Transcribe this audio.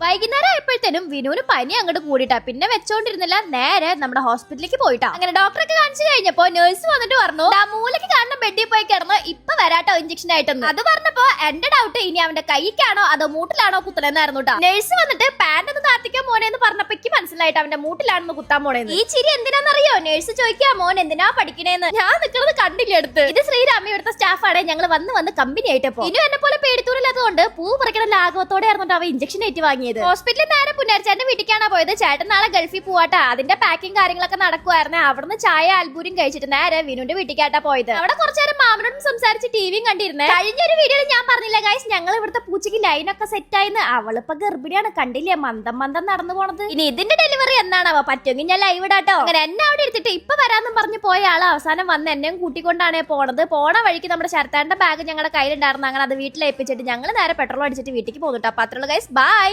വൈകുന്നേരം ആയപ്പോഴത്തേനും വിനുവിന് പനി അങ്ങോട്ട് കൂടിട്ടാ പിന്നെ വെച്ചോണ്ടിരുന്നില്ല നേരെ നമ്മുടെ ഹോസ്പിറ്റലിലേക്ക് പോയിട്ടാ. അങ്ങനെ ഡോക്ടറൊക്കെ കാണിച്ചു കഴിഞ്ഞപ്പോ നഴ്സ് വന്നിട്ട് പറഞ്ഞു "ദാ ബെഡിൽ പോയി കിടന്ന് ഇപ്പൊ വരാട്ടോ ഇഞ്ചക്ഷൻ ആയിട്ടെന്ന്. അത് പറഞ്ഞപ്പോ എന്റെ ഡൗട്ട് ഇനി അവന്റെ കൈക്കാണോ അതോ മൂട്ടിലാണോ കുത്തണെന്നായിരുന്നു കേട്ടോ നഴ്സ് വന്നിട്ട് പാന്റ് ഒന്ന് താത്തിക്കാൻ മോനെ എന്ന് പറഞ്ഞപ്പോ മനസ്സിലായിട്ട് അവന്റെ മൂട്ടിലാണെന്ന് കുത്താൻ പോണേന്ന്. ഈ ചിരി എന്തിനാന്നറിയോ? നഴ്സ് ചോദിക്കാ മോൻ എന്തിനാ പഠിക്കണേന്ന്? ഞാൻ നിൽക്കുന്നത് കണ്ടില്ല എടുത്ത്. ഇത് ശ്രീരാമ ഇവിടുത്തെ സ്റ്റാഫാണ് ഞങ്ങൾ വന്ന് വന്ന് കമ്പനി ആയിട്ടപ്പോ. ഇനി എന്നെ പോലെ പേടിത്തൂരില്ലാത്തതുകൊണ്ട് പൂ പറിക്കണ ലാഘവത്തോടെ ആയിരുന്നു അവ ഇഞ്ചക്ഷൻ ഏറ്റ് വാങ്ങിയത്. ഹോസ്പിറ്റലിൽ നേരെ പുന്നേർച്ചേട്ടന്റെ വീട്ടിലേക്കാണ് പോയത്? ചേട്ടൻ നാളെ ഗൾഫിൽ പോവാട്ടാ. അതിന്റെ പാക്കിംഗ് കാര്യങ്ങളൊക്കെ നടക്കുവായിരുന്നു. അവിടുന്ന് ചായ അൽബൂരും കഴിച്ചിട്ട് നേരെ വിനുവിന്റെ വീട്ടിലേക്കാട്ടാ പോയത്. അവിടെ കുറച്ചു നേരം മാമനോടും സംസാരിച്ച് ടിവിയും കണ്ടിരുന്നേ. കഴിഞ്ഞൊരു വീഡിയോയിൽ ഞാൻ പറഞ്ഞില്ല ഗൈസ് ഞങ്ങൾ ഇവിടുത്തെ പൂച്ചയ്ക്ക് ലൈനൊക്കെ സെറ്റ് ആയിന്ന്. അവളിപ്പോ ഗർഭിണിയാണ് കണ്ടില്ലേ? മന്ദം മന്ദം നടന്നു പോണത്. ഇനി ഇതിന്റെ ഡെലിവറി എന്നാണാവോ പറ്റുമെങ്കിൽ ഞാൻ ലൈവ് ഇടാട്ടോ. അങ്ങനെ എന്നെ അവിടെ എടുത്തിട്ട് ഇപ്പൊ വരാന്നും പറഞ്ഞു പോയ ആൾ അവസാനം വന്ന് എന്നെയും കൂട്ടിക്കൊണ്ടാണ് പോണത്. പോണ വഴിക്ക് നമ്മുടെ ശരത്താന്റെ ബാഗ് ഞങ്ങളുടെ കയ്യിലുണ്ടായിരുന്നു. അങ്ങനെ അത് വീട്ടിലേപ്പിച്ചിട്ട് ഞങ്ങൾ നേരെ പെട്രോൾ അടിച്ചിട്ട് വീട്ടിലേക്ക് പോകുന്നുട്ടോ അപ്പൊ അത്രയുള്ള ഗൈസ് ബൈ